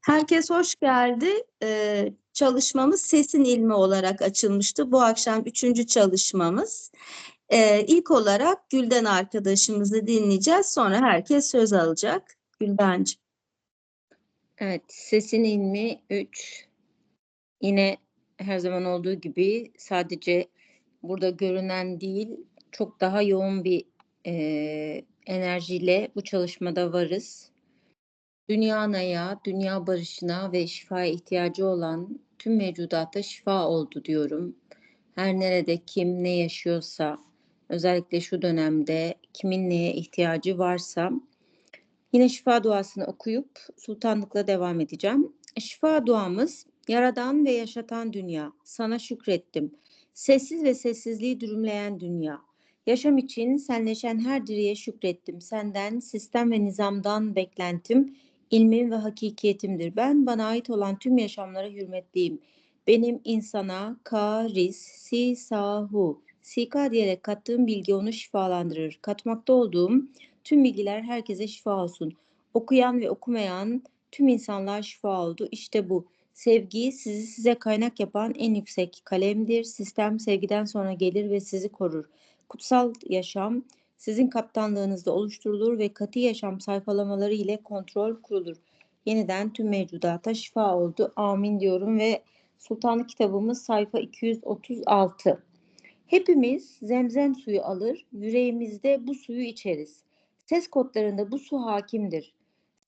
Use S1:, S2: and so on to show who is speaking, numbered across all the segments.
S1: Herkes hoş geldi. Ee, çalışmamız sesin ilmi olarak açılmıştı. Bu akşam üçüncü çalışmamız. Ee, ilk olarak Gülden arkadaşımızı dinleyeceğiz. Sonra herkes söz alacak. Güldencim.
S2: Evet, sesin ilmi 3. Yine her zaman olduğu gibi sadece burada görünen değil, çok daha yoğun bir e, enerjiyle bu çalışmada varız. Dünya anaya, dünya barışına ve şifaya ihtiyacı olan tüm mevcudata şifa oldu diyorum. Her nerede kim ne yaşıyorsa, özellikle şu dönemde kimin neye ihtiyacı varsa Yine şifa duasını okuyup sultanlıkla devam edeceğim. Şifa duamız yaradan ve yaşatan dünya. Sana şükrettim. Sessiz ve sessizliği dürümleyen dünya. Yaşam için senleşen her diriye şükrettim. Senden, sistem ve nizamdan beklentim, ilmim ve hakikiyetimdir. Ben bana ait olan tüm yaşamlara hürmetliyim. Benim insana ka, ris, si, sahu, sika diyerek kattığım bilgi onu şifalandırır. Katmakta olduğum Tüm bilgiler herkese şifa olsun. Okuyan ve okumayan tüm insanlar şifa oldu. İşte bu. Sevgi sizi size kaynak yapan en yüksek kalemdir. Sistem sevgiden sonra gelir ve sizi korur. Kutsal yaşam sizin kaptanlığınızda oluşturulur ve katı yaşam sayfalamaları ile kontrol kurulur. Yeniden tüm mevcudata şifa oldu. Amin diyorum ve Sultanlık kitabımız sayfa 236. Hepimiz zemzem suyu alır, yüreğimizde bu suyu içeriz. Ses kodlarında bu su hakimdir.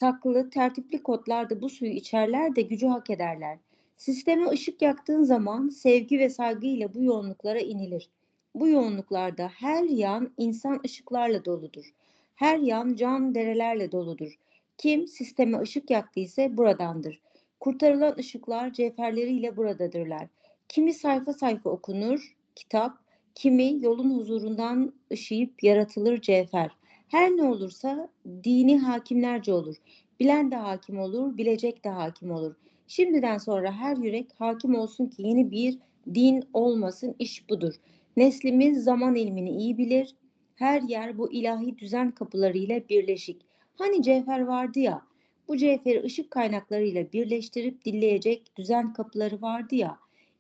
S2: Saklı, tertipli kodlar da bu suyu içerler de gücü hak ederler. Sisteme ışık yaktığın zaman sevgi ve saygıyla bu yoğunluklara inilir. Bu yoğunluklarda her yan insan ışıklarla doludur. Her yan can derelerle doludur. Kim sisteme ışık yaktıysa buradandır. Kurtarılan ışıklar cevherleriyle buradadırlar. Kimi sayfa sayfa okunur, kitap, kimi yolun huzurundan ışıyıp yaratılır cevher. Her ne olursa dini hakimlerce olur. Bilen de hakim olur, bilecek de hakim olur. Şimdiden sonra her yürek hakim olsun ki yeni bir din olmasın iş budur. Neslimiz zaman ilmini iyi bilir. Her yer bu ilahi düzen kapılarıyla birleşik. Hani cevher vardı ya, bu cevheri ışık kaynaklarıyla birleştirip dilleyecek düzen kapıları vardı ya,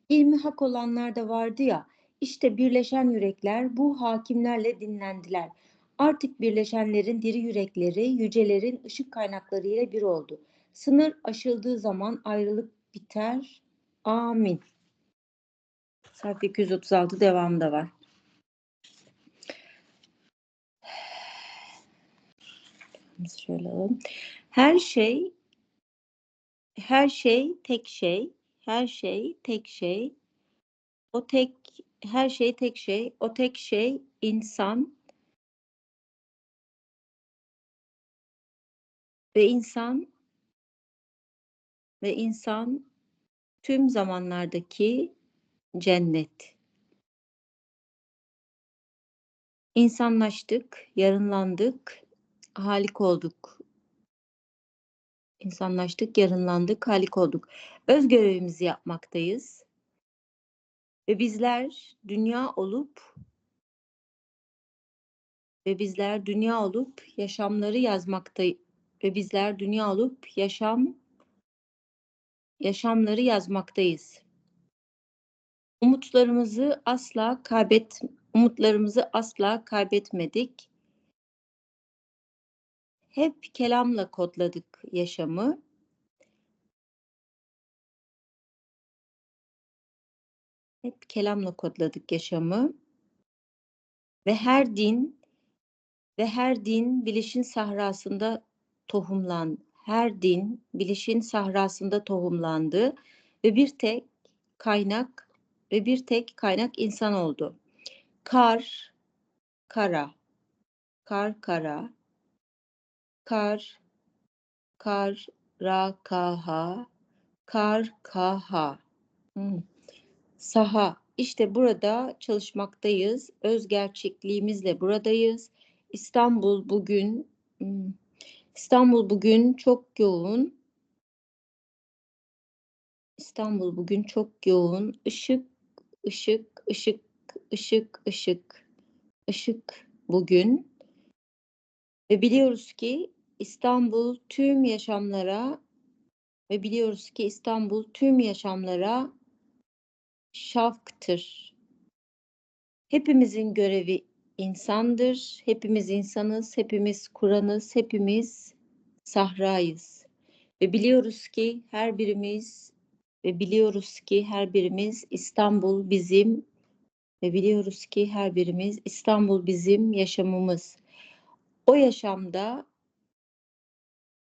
S2: ilmi hak olanlar da vardı ya, işte birleşen yürekler bu hakimlerle dinlendiler. Artık birleşenlerin diri yürekleri, yücelerin ışık kaynakları ile bir oldu. Sınır aşıldığı zaman ayrılık biter. Amin. Sayfa 236 devamında var. Şöyle alalım. Her şey her şey tek şey, her şey tek şey. O tek her şey tek şey, o tek şey insan Ve insan ve insan tüm zamanlardaki cennet. İnsanlaştık, yarınlandık, halik olduk. İnsanlaştık, yarınlandık, halik olduk. Öz görevimizi yapmaktayız. Ve bizler dünya olup ve bizler dünya olup yaşamları yazmaktayız ve bizler dünya olup yaşam yaşamları yazmaktayız. Umutlarımızı asla kaybet umutlarımızı asla kaybetmedik. Hep kelamla kodladık yaşamı. Hep kelamla kodladık yaşamı. Ve her din ve her din bilişin sahrasında tohumlan, her din bilişin sahrasında tohumlandı ve bir tek kaynak ve bir tek kaynak insan oldu. Kar, kara, kar kara, kar, kar, ra, kaha, kar, kaha. Saha. İşte burada çalışmaktayız. Öz gerçekliğimizle buradayız. İstanbul bugün İstanbul bugün çok yoğun. İstanbul bugün çok yoğun. Işık, ışık, ışık, ışık, ışık, ışık bugün. Ve biliyoruz ki İstanbul tüm yaşamlara Ve biliyoruz ki İstanbul tüm yaşamlara şavktır. Hepimizin görevi insandır. Hepimiz insanız, hepimiz Kur'an'ız, hepimiz sahrayız. Ve biliyoruz ki her birimiz ve biliyoruz ki her birimiz İstanbul bizim ve biliyoruz ki her birimiz İstanbul bizim yaşamımız. O yaşamda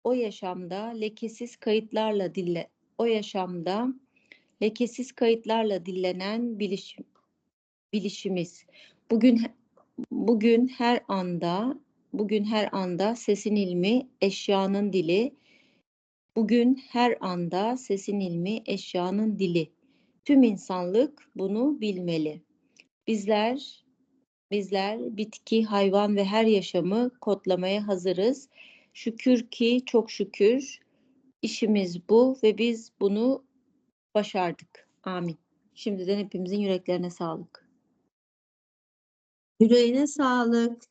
S2: o yaşamda lekesiz kayıtlarla dille o yaşamda lekesiz kayıtlarla dillenen bilişim bilişimiz. Bugün bugün her anda bugün her anda sesin ilmi eşyanın dili. Bugün her anda sesin ilmi eşyanın dili. Tüm insanlık bunu bilmeli. Bizler bizler bitki, hayvan ve her yaşamı kodlamaya hazırız. Şükür ki çok şükür işimiz bu ve biz bunu başardık. Amin. Şimdiden hepimizin yüreklerine sağlık.
S1: Yüreğine sağlık.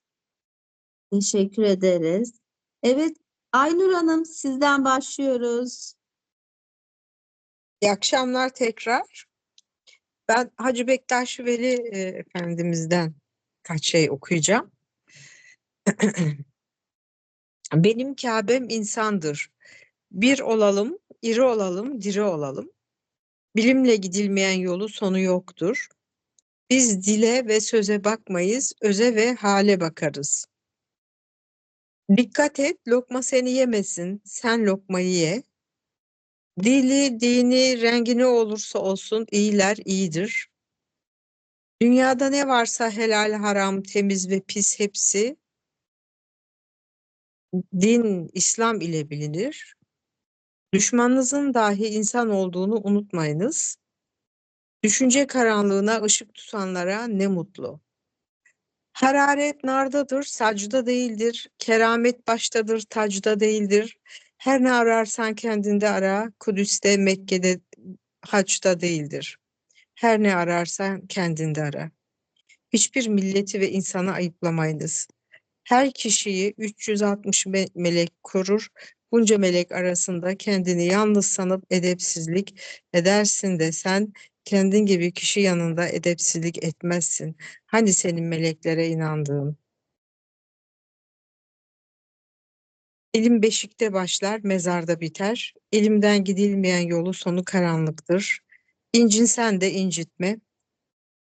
S1: Teşekkür ederiz. Evet, Aynur Hanım sizden başlıyoruz.
S3: İyi akşamlar tekrar. Ben Hacı Bektaş Veli e, Efendimiz'den kaç şey okuyacağım. Benim Kâbem insandır. Bir olalım, iri olalım, diri olalım. Bilimle gidilmeyen yolu sonu yoktur. Biz dile ve söze bakmayız, öze ve hale bakarız. Dikkat et, lokma seni yemesin, sen lokmayı ye. Dili, dini, rengi ne olursa olsun iyiler iyidir. Dünyada ne varsa helal, haram, temiz ve pis hepsi din, İslam ile bilinir. Düşmanınızın dahi insan olduğunu unutmayınız. Düşünce karanlığına ışık tutanlara ne mutlu. Hararet nardadır, sacda değildir. Keramet baştadır, tacda değildir. Her ne ararsan kendinde ara, Kudüs'te, Mekke'de, haçta değildir. Her ne ararsan kendinde ara. Hiçbir milleti ve insanı ayıplamayınız. Her kişiyi 360 me- melek korur. Bunca melek arasında kendini yalnız sanıp edepsizlik edersin de sen kendin gibi kişi yanında edepsizlik etmezsin. Hani senin meleklere inandığın? İlim beşikte başlar, mezarda biter. İlimden gidilmeyen yolu sonu karanlıktır. İncinsen de incitme.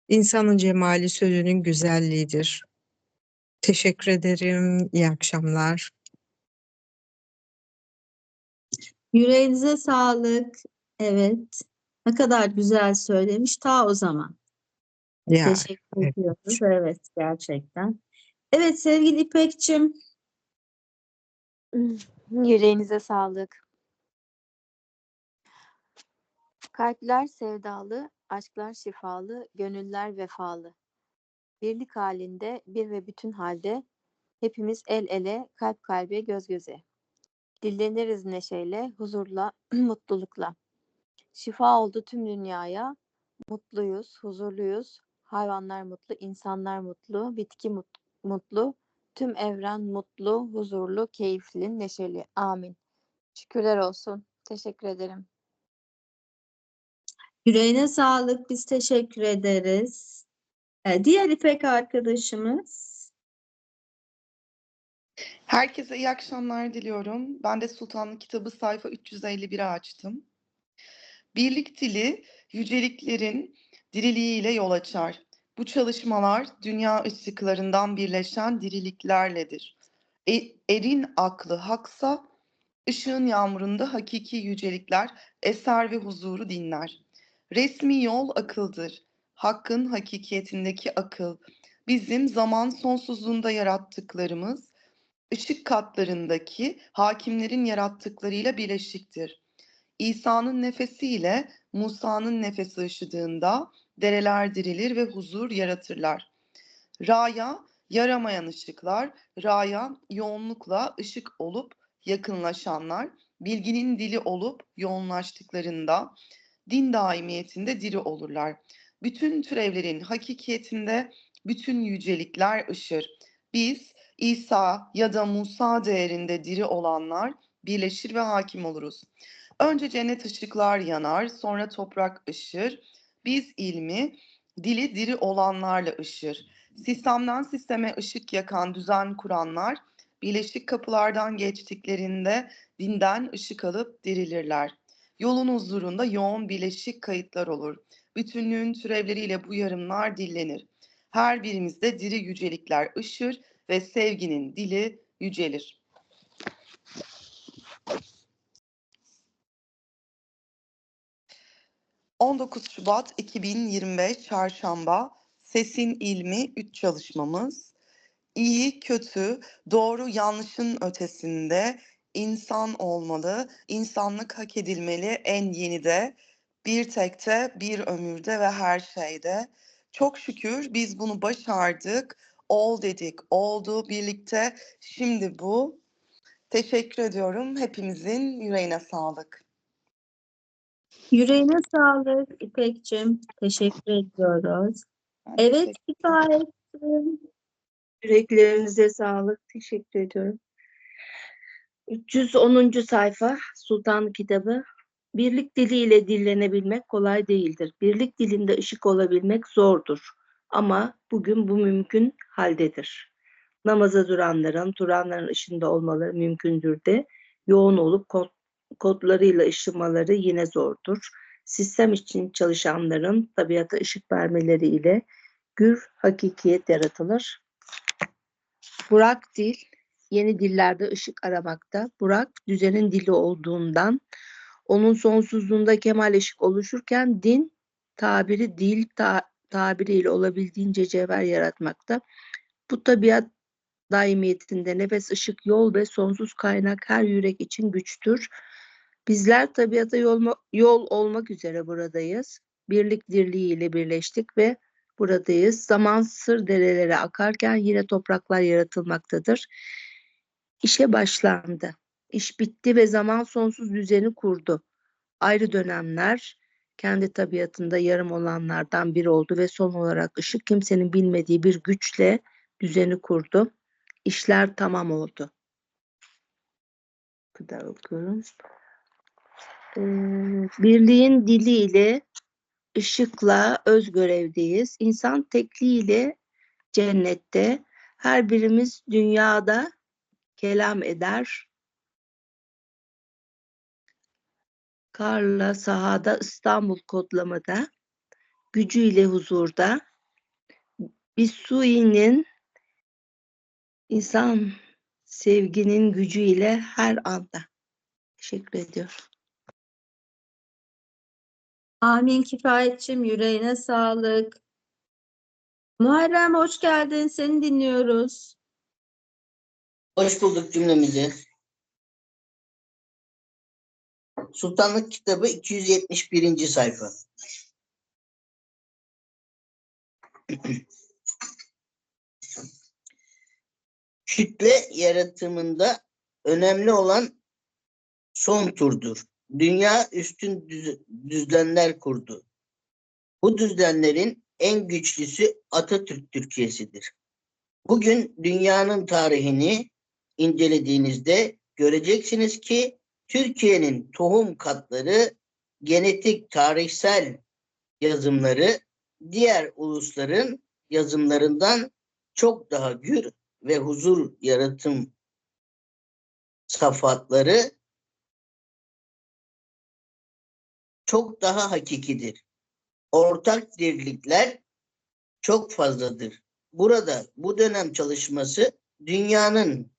S3: İnsanın cemali sözünün güzelliğidir. Teşekkür ederim. İyi akşamlar.
S1: Yüreğinize sağlık. Evet. Ne kadar güzel söylemiş ta o zaman.
S3: Ya,
S1: Teşekkür
S3: evet.
S1: ediyoruz. Evet, gerçekten. Evet sevgili İpekçim.
S4: Yüreğinize sağlık. Kalpler sevdalı, aşklar şifalı, gönüller vefalı. Birlik halinde, bir ve bütün halde hepimiz el ele, kalp kalbe, göz göze. Dilleniriz neşeyle, huzurla, mutlulukla. Şifa oldu tüm dünyaya. Mutluyuz, huzurluyuz. Hayvanlar mutlu, insanlar mutlu, bitki mut- mutlu. Tüm evren mutlu, huzurlu, keyifli, neşeli. Amin. Şükürler olsun. Teşekkür ederim.
S1: Yüreğine sağlık. Biz teşekkür ederiz. Ee, Diğer İpek arkadaşımız.
S5: Herkese iyi akşamlar diliyorum. Ben de Sultanlık kitabı sayfa 351'i açtım. Birlik dili yüceliklerin diriliğiyle yol açar. Bu çalışmalar dünya ışıklarından birleşen diriliklerledir. E- erin aklı haksa, ışığın yağmurunda hakiki yücelikler eser ve huzuru dinler. Resmi yol akıldır. Hakkın hakikiyetindeki akıl. Bizim zaman sonsuzluğunda yarattıklarımız, ışık katlarındaki hakimlerin yarattıklarıyla birleşiktir. İsa'nın nefesiyle Musa'nın nefesi ışıdığında dereler dirilir ve huzur yaratırlar. Ra'ya yaramayan ışıklar, Ra'ya yoğunlukla ışık olup yakınlaşanlar, bilginin dili olup yoğunlaştıklarında din daimiyetinde diri olurlar. Bütün türevlerin hakikiyetinde bütün yücelikler ışır. Biz İsa ya da Musa değerinde diri olanlar birleşir ve hakim oluruz. Önce cennet ışıklar yanar, sonra toprak ışır. Biz ilmi, dili diri olanlarla ışır. Sistemden sisteme ışık yakan düzen kuranlar, birleşik kapılardan geçtiklerinde dinden ışık alıp dirilirler. Yolun huzurunda yoğun birleşik kayıtlar olur. Bütünlüğün türevleriyle bu yarımlar dillenir. Her birimizde diri yücelikler ışır ve sevginin dili yücelir. ...19 Şubat 2025 Çarşamba Sesin İlmi 3 çalışmamız. İyi, kötü, doğru, yanlışın ötesinde insan olmalı, insanlık hak edilmeli en yeni de, bir tekte, bir ömürde ve her şeyde. Çok şükür biz bunu başardık, ol dedik, oldu birlikte, şimdi bu. Teşekkür ediyorum, hepimizin yüreğine sağlık.
S1: Yüreğine sağlık İpek'cim. Teşekkür ediyoruz.
S5: Ben
S1: Evet
S5: teşekkür-
S1: Kifayet'cim.
S6: Yüreklerinize sağlık. Teşekkür ediyorum. 310. sayfa Sultan kitabı. Birlik diliyle dillenebilmek kolay değildir. Birlik dilinde ışık olabilmek zordur. Ama bugün bu mümkün haldedir. Namaza duranların, duranların ışığında olmaları mümkündür de yoğun olup kodlarıyla ışımaları yine zordur. Sistem için çalışanların tabiata ışık vermeleriyle gür hakikiyet yaratılır. Burak dil, yeni dillerde ışık aramakta. Burak düzenin dili olduğundan onun sonsuzluğunda kemal ışık oluşurken din tabiri dil ta- tabiriyle olabildiğince cevher yaratmakta. Bu tabiat daimiyetinde nefes, ışık, yol ve sonsuz kaynak her yürek için güçtür. Bizler tabiata yol, yol olmak üzere buradayız. Birlik dirliğiyle birleştik ve buradayız. Zaman sır derelere akarken yine topraklar yaratılmaktadır. İşe başlandı. İş bitti ve zaman sonsuz düzeni kurdu. Ayrı dönemler kendi tabiatında yarım olanlardan biri oldu ve son olarak ışık kimsenin bilmediği bir güçle düzeni kurdu. İşler tamam oldu. Bu kadar okuyorum. Ee, birliğin diliyle ışıkla öz görevdeyiz. İnsan tekliğiyle cennette, her birimiz dünyada kelam eder. Karla sahada İstanbul kodlamada, gücüyle huzurda, Bisui'nin insan sevginin gücüyle her anda. Teşekkür ediyorum.
S1: Amin Kifayet'cim yüreğine sağlık. Muharrem hoş geldin. Seni dinliyoruz.
S7: Hoş bulduk cümlemizi. Sultanlık kitabı 271. sayfa. Kütle yaratımında önemli olan son turdur. Dünya üstün düz- düzlemler kurdu. Bu düzlemlerin en güçlüsü Atatürk Türkiye'sidir. Bugün dünyanın tarihini incelediğinizde göreceksiniz ki Türkiye'nin tohum katları, genetik tarihsel yazımları diğer ulusların yazımlarından çok daha gür ve huzur yaratım safatları çok daha hakikidir. Ortak dirlikler çok fazladır. Burada bu dönem çalışması dünyanın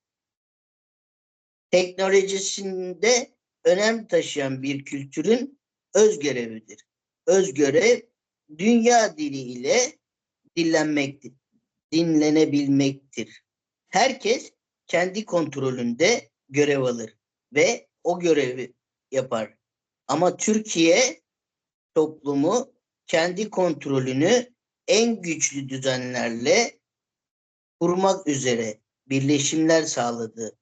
S7: teknolojisinde önem taşıyan bir kültürün öz görevidir. Öz görev dünya diliyle dinlenmektir, dinlenebilmektir. Herkes kendi kontrolünde görev alır ve o görevi yapar. Ama Türkiye toplumu kendi kontrolünü en güçlü düzenlerle kurmak üzere birleşimler sağladı.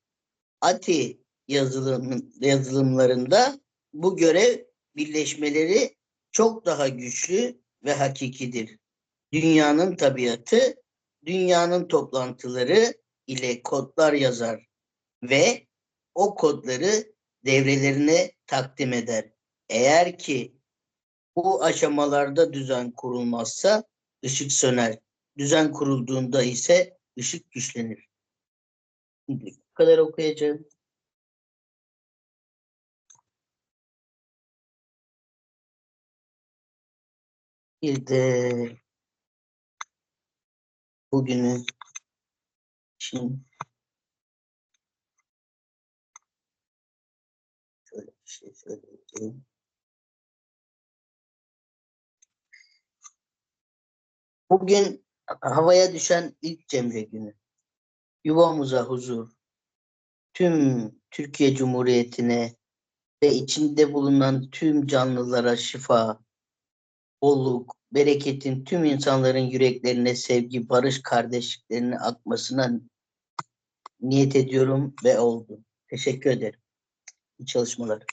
S7: ATI yazılım, yazılımlarında bu görev birleşmeleri çok daha güçlü ve hakikidir. Dünyanın tabiatı, dünyanın toplantıları ile kodlar yazar ve o kodları devrelerine takdim eder. Eğer ki bu aşamalarda düzen kurulmazsa ışık söner. Düzen kurulduğunda ise ışık güçlenir. Bu kadar okuyacağım. Bir de bugünü için şöyle bir şey söyleyeyim. Bugün havaya düşen ilk Cemre günü. Yuvamıza huzur. Tüm Türkiye Cumhuriyeti'ne ve içinde bulunan tüm canlılara şifa, bolluk, bereketin tüm insanların yüreklerine sevgi, barış kardeşliklerine akmasına niyet ediyorum ve oldu. Teşekkür ederim. İyi çalışmalar.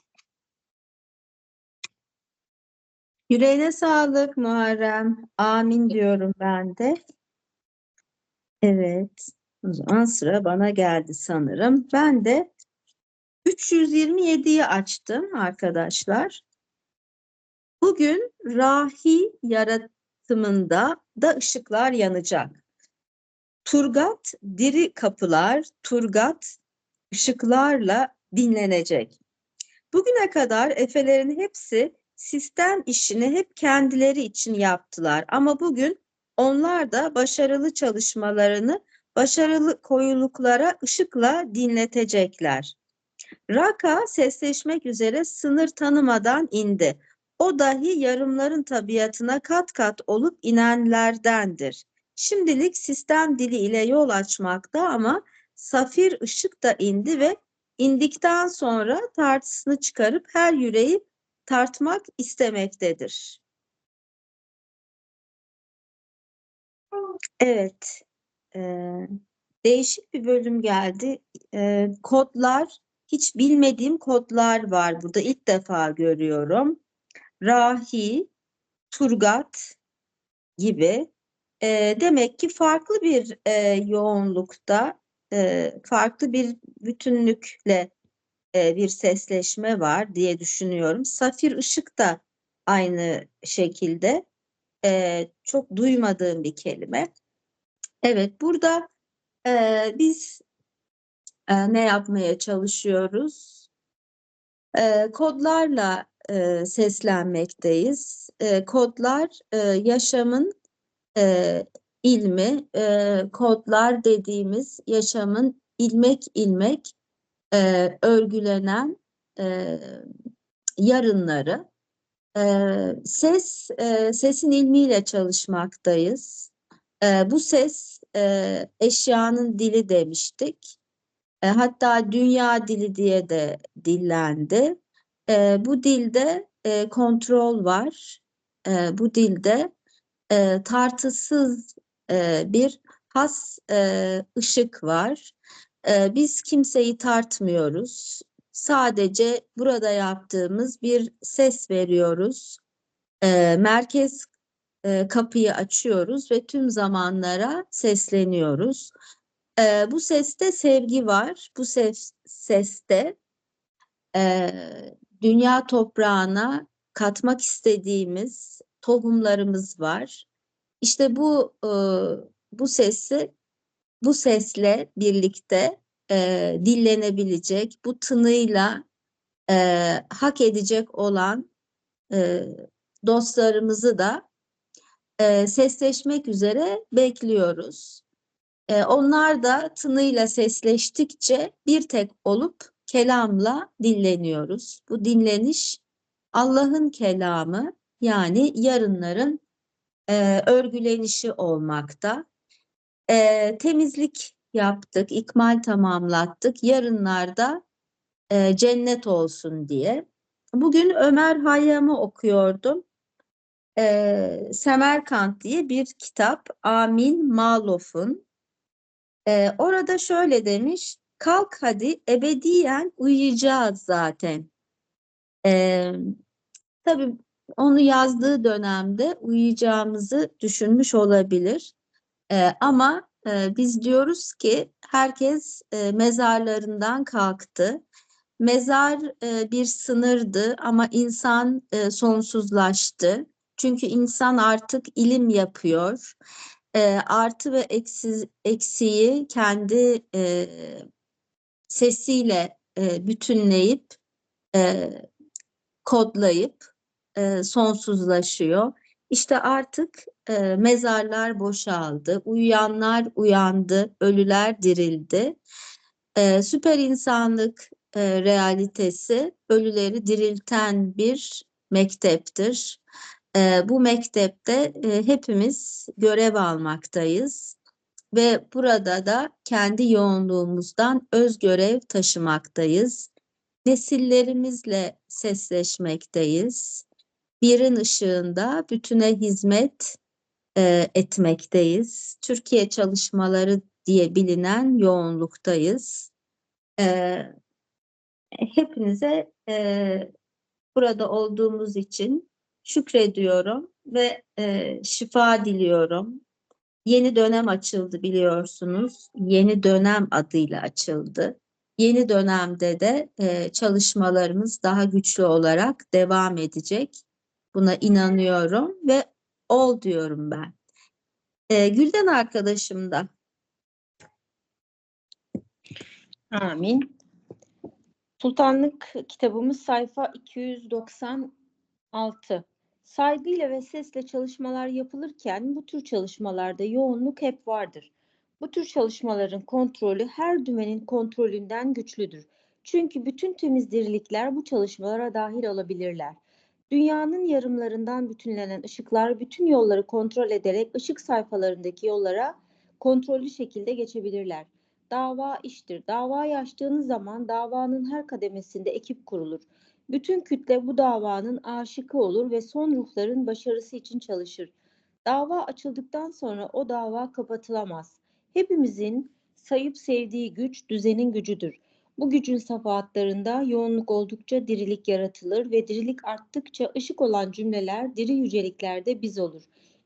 S1: Yüreğine sağlık Muharrem. Amin diyorum ben de. Evet. O zaman sıra bana geldi sanırım. Ben de 327'yi açtım arkadaşlar. Bugün rahi yaratımında da ışıklar yanacak. Turgat diri kapılar, Turgat ışıklarla dinlenecek. Bugüne kadar Efelerin hepsi sistem işini hep kendileri için yaptılar ama bugün onlar da başarılı çalışmalarını başarılı koyuluklara ışıkla dinletecekler. Raka sesleşmek üzere sınır tanımadan indi. O dahi yarımların tabiatına kat kat olup inenlerdendir. Şimdilik sistem dili ile yol açmakta ama safir ışık da indi ve indikten sonra tartısını çıkarıp her yüreği tartmak istemektedir. Evet, eee, değişik bir bölüm geldi. Eee, kodlar, hiç bilmediğim kodlar var burada. İlk defa görüyorum. Rahi, Turgat gibi. Eee, demek ki farklı bir eee, yoğunlukta, eee, farklı bir bütünlükle eee, bir sesleşme var diye düşünüyorum. Safir ışık da aynı şekilde. Eee, çok duymadığım bir kelime. Evet, burada eee, biz ne yapmaya çalışıyoruz? Kodlarla seslenmekteyiz. Kodlar yaşamın ilmi, kodlar dediğimiz yaşamın ilmek ilmek eee, örgülenen eee, yarınları. Eee, ses, eee, sesin ilmiyle çalışmaktayız. Eee, bu ses eee, eşyanın dili demiştik. E, hatta dünya dili diye de dillendi. E, bu dilde e, kontrol var. E, bu dilde e, tartısız e, bir has e, ışık var. E, biz kimseyi tartmıyoruz. Sadece burada yaptığımız bir ses veriyoruz. E, merkez e, kapıyı açıyoruz ve tüm zamanlara sesleniyoruz. Eee, bu seste sevgi var. Bu ses, seste eee, dünya toprağına katmak istediğimiz tohumlarımız var. İşte bu eee, bu sesi bu sesle birlikte eee, dillenebilecek, bu tınıyla eee, hak edecek olan eee, dostlarımızı da eee, sesleşmek üzere bekliyoruz. E, onlar da tınıyla sesleştikçe bir tek olup kelamla dinleniyoruz. Bu dinleniş Allah'ın kelamı yani yarınların e, örgülenişi olmakta. E, temizlik yaptık, ikmal tamamlattık. Yarınlarda e, cennet olsun diye. Bugün Ömer Hayyam'ı okuyordum. E, Semerkant diye bir kitap Amin Malof'un ee, orada şöyle demiş, kalk hadi ebediyen uyuyacağız zaten. Ee, tabii onu yazdığı dönemde uyuyacağımızı düşünmüş olabilir. Ee, ama e, biz diyoruz ki herkes e, mezarlarından kalktı. mezar e, bir sınırdı ama insan e, sonsuzlaştı. Çünkü insan artık ilim yapıyor. E, artı ve eksi, eksiği kendi e, sesiyle e, bütünleyip e, kodlayıp e, sonsuzlaşıyor. İşte artık e, mezarlar boşaldı, uyuyanlar uyandı, ölüler dirildi. E, süper insanlık e, realitesi ölüleri dirilten bir mekteptir. E, bu mektepte e, hepimiz görev almaktayız ve burada da kendi yoğunluğumuzdan öz görev taşımaktayız. Nesillerimizle sesleşmekteyiz. Birin ışığında bütüne hizmet e, etmekteyiz. Türkiye çalışmaları diye bilinen yoğunluktayız. E, hepinize e, burada olduğumuz için şükrediyorum ve e, şifa diliyorum. Yeni dönem açıldı biliyorsunuz. Yeni dönem adıyla açıldı. Yeni dönemde de e, çalışmalarımız daha güçlü olarak devam edecek. Buna inanıyorum ve ol diyorum ben. E, Gülden arkadaşım da
S2: Amin. Sultanlık kitabımız sayfa 296. Saygıyla ve sesle çalışmalar yapılırken bu tür çalışmalarda yoğunluk hep vardır. Bu tür çalışmaların kontrolü her dümenin kontrolünden güçlüdür. Çünkü bütün temiz dirilikler bu çalışmalara dahil olabilirler. Dünyanın yarımlarından bütünlenen ışıklar bütün yolları kontrol ederek ışık sayfalarındaki yollara kontrollü şekilde geçebilirler. Dava iştir. Davayı açtığınız zaman davanın her kademesinde ekip kurulur. Bütün kütle bu davanın aşıkı olur ve son ruhların başarısı için çalışır. Dava açıldıktan sonra o dava kapatılamaz. Hepimizin sayıp sevdiği güç düzenin gücüdür. Bu gücün safahatlarında yoğunluk oldukça dirilik yaratılır ve dirilik arttıkça ışık olan cümleler diri yüceliklerde biz olur.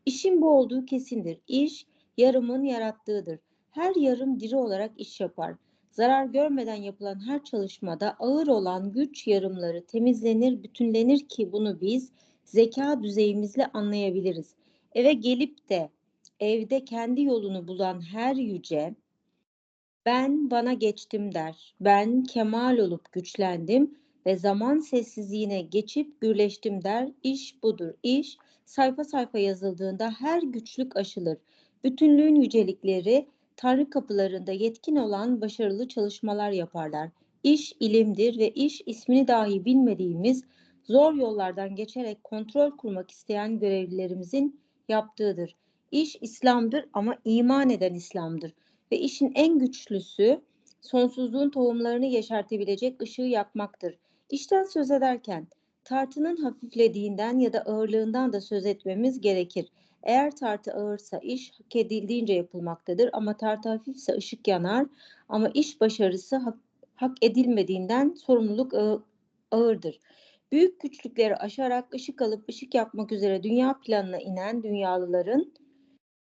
S2: İşin bu olduğu kesindir. İş yarımın yarattığıdır. Her yarım diri olarak iş yapar. Zarar görmeden yapılan her çalışmada ağır olan güç yarımları temizlenir, bütünlenir ki bunu biz zeka düzeyimizle anlayabiliriz. Eve gelip de evde kendi yolunu bulan her yüce ben bana geçtim der. Ben kemal olup güçlendim ve zaman sessizliğine geçip gürleştim der. İş budur. İş sayfa sayfa yazıldığında her güçlük aşılır. Bütünlüğün yücelikleri Tanrı kapılarında yetkin olan başarılı çalışmalar yaparlar. İş ilimdir ve iş ismini dahi bilmediğimiz zor yollardan geçerek kontrol kurmak isteyen görevlilerimizin yaptığıdır. İş İslam'dır ama iman eden İslam'dır. Ve işin en güçlüsü sonsuzluğun tohumlarını yeşertebilecek ışığı yakmaktır. İşten söz ederken tartının hafiflediğinden ya da ağırlığından da söz etmemiz gerekir. Eğer tartı ağırsa iş hak edildiğince yapılmaktadır ama tartı hafifse ışık yanar ama iş başarısı hak, hak edilmediğinden sorumluluk ağ- ağırdır. Büyük güçlükleri aşarak ışık alıp ışık yapmak üzere dünya planına inen dünyalıların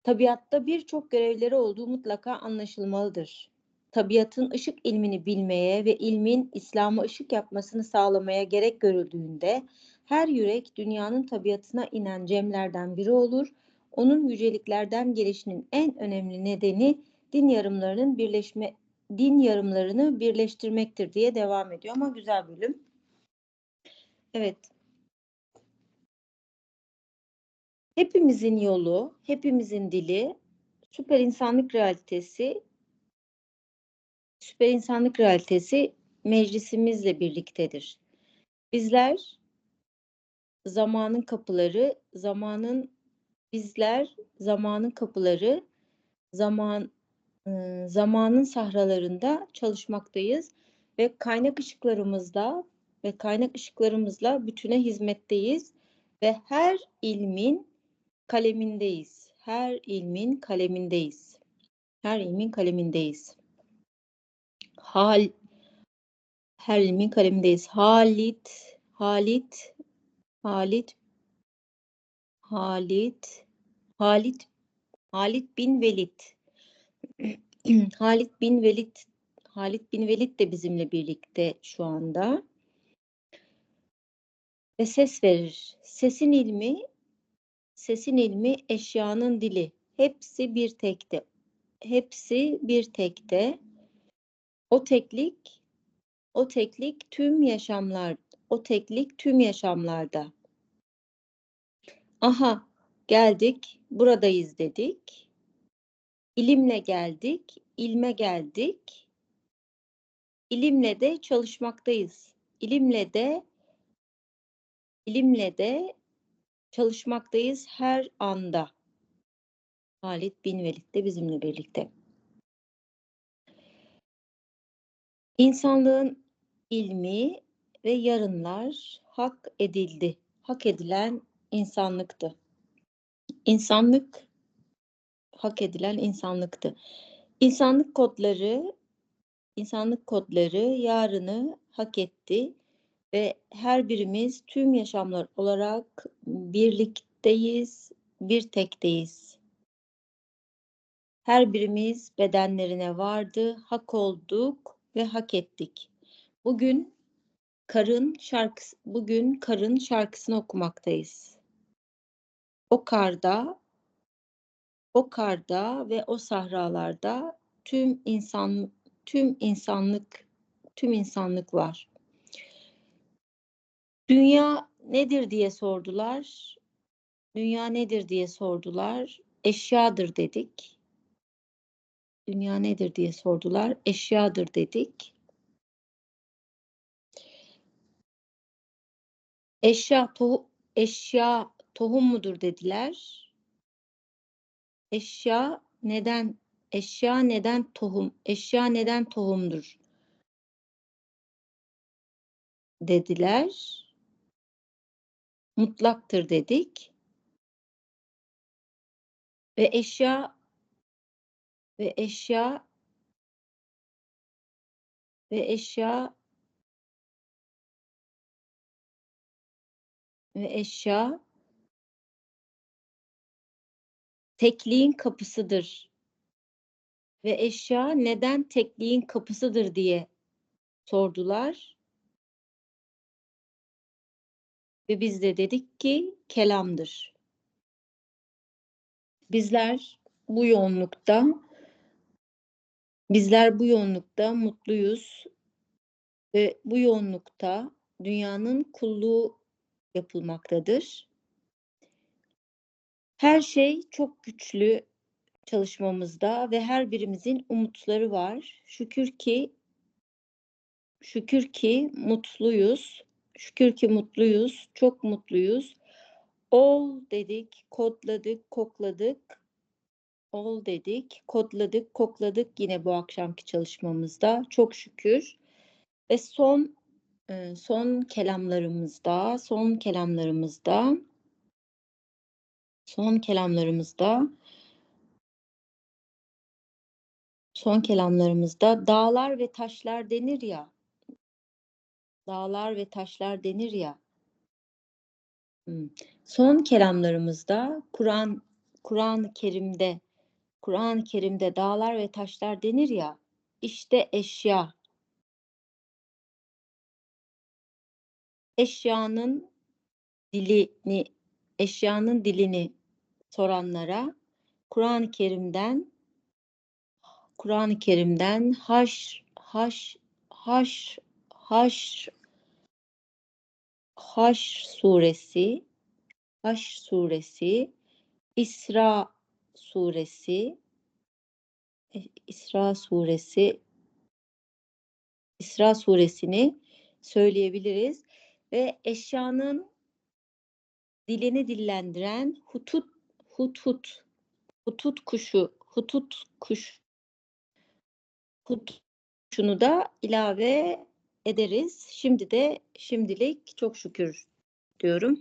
S2: tabiatta birçok görevleri olduğu mutlaka anlaşılmalıdır. Tabiatın ışık ilmini bilmeye ve ilmin İslam'a ışık yapmasını sağlamaya gerek görüldüğünde her yürek dünyanın tabiatına inen cemlerden biri olur. Onun yüceliklerden gelişinin en önemli nedeni din yarımlarının birleşme din yarımlarını birleştirmektir diye devam ediyor ama güzel bölüm. Evet. Hepimizin yolu, hepimizin dili, süper insanlık realitesi, süper insanlık realitesi meclisimizle birliktedir. Bizler zamanın kapıları, zamanın bizler zamanın kapıları, zaman ıı, zamanın sahralarında çalışmaktayız ve kaynak ışıklarımızda ve kaynak ışıklarımızla bütüne hizmetteyiz ve her ilmin kalemindeyiz. Her ilmin kalemindeyiz. Her ilmin kalemindeyiz. Hal her ilmin kalemindeyiz. Halit Halit Halit Halit Halit Halit bin Velid Halit bin Velid Halit Bin Velid de bizimle birlikte şu anda. Ve ses verir. Sesin ilmi, sesin ilmi eşyanın dili. Hepsi bir tekte. Hepsi bir tekte. O teklik, o teklik tüm yaşamlar, o teklik tüm yaşamlarda. Aha, geldik, buradayız dedik. İlimle geldik, ilme geldik. İlimle de çalışmaktayız. İlimle de ilimle de çalışmaktayız her anda. Halit Bin de bizimle birlikte. İnsanlığın ilmi ve yarınlar hak edildi. Hak edilen insanlıktı. İnsanlık hak edilen insanlıktı. İnsanlık kodları insanlık kodları yarını hak etti ve her birimiz tüm yaşamlar olarak birlikteyiz, bir tekteyiz. Her birimiz bedenlerine vardı, hak olduk ve hak ettik. Bugün karın şarkısı, bugün karın şarkısını okumaktayız. O karda, o karda ve o sahralarda tüm insan, tüm insanlık, tüm insanlık var. Dünya nedir diye sordular. Dünya nedir diye sordular. Eşyadır dedik. Dünya nedir diye sordular. Eşyadır dedik. Eşya tohu, eşya tohum mudur dediler. Eşya neden eşya neden tohum eşya neden tohumdur dediler. Mutlaktır dedik. Ve eşya ve eşya ve eşya ve eşya tekliğin kapısıdır. Ve eşya neden tekliğin kapısıdır diye sordular. Ve biz de dedik ki kelamdır. Bizler bu yoğunlukta bizler bu yoğunlukta mutluyuz ve bu yoğunlukta dünyanın kulluğu yapılmaktadır. Her şey çok güçlü çalışmamızda ve her birimizin umutları var. Şükür ki şükür ki mutluyuz. Şükür ki mutluyuz. Çok mutluyuz. Ol dedik, kodladık, kokladık. Ol dedik, kodladık, kokladık yine bu akşamki çalışmamızda. Çok şükür. Ve son e, son kelamlarımızda, son kelamlarımızda son kelamlarımızda son kelamlarımızda dağlar ve taşlar denir ya dağlar ve taşlar denir ya Hmm. son kelamlarımızda Kur'an Kur'an-ı Kerim'de Kur'an-ı Kerim'de dağlar ve taşlar denir ya işte eşya eşyanın dilini eşyanın dilini soranlara Kur'an-ı Kerim'den Kur'an-ı Kerim'den haş haş haş haş haş suresi haş suresi İsra suresi e, İsra suresi İsra suresini söyleyebiliriz. Ve eşyanın dilini dillendiren hutut hutut hutut kuşu hutut kuş hut kuşunu da ilave ederiz. Şimdi de şimdilik çok şükür diyorum.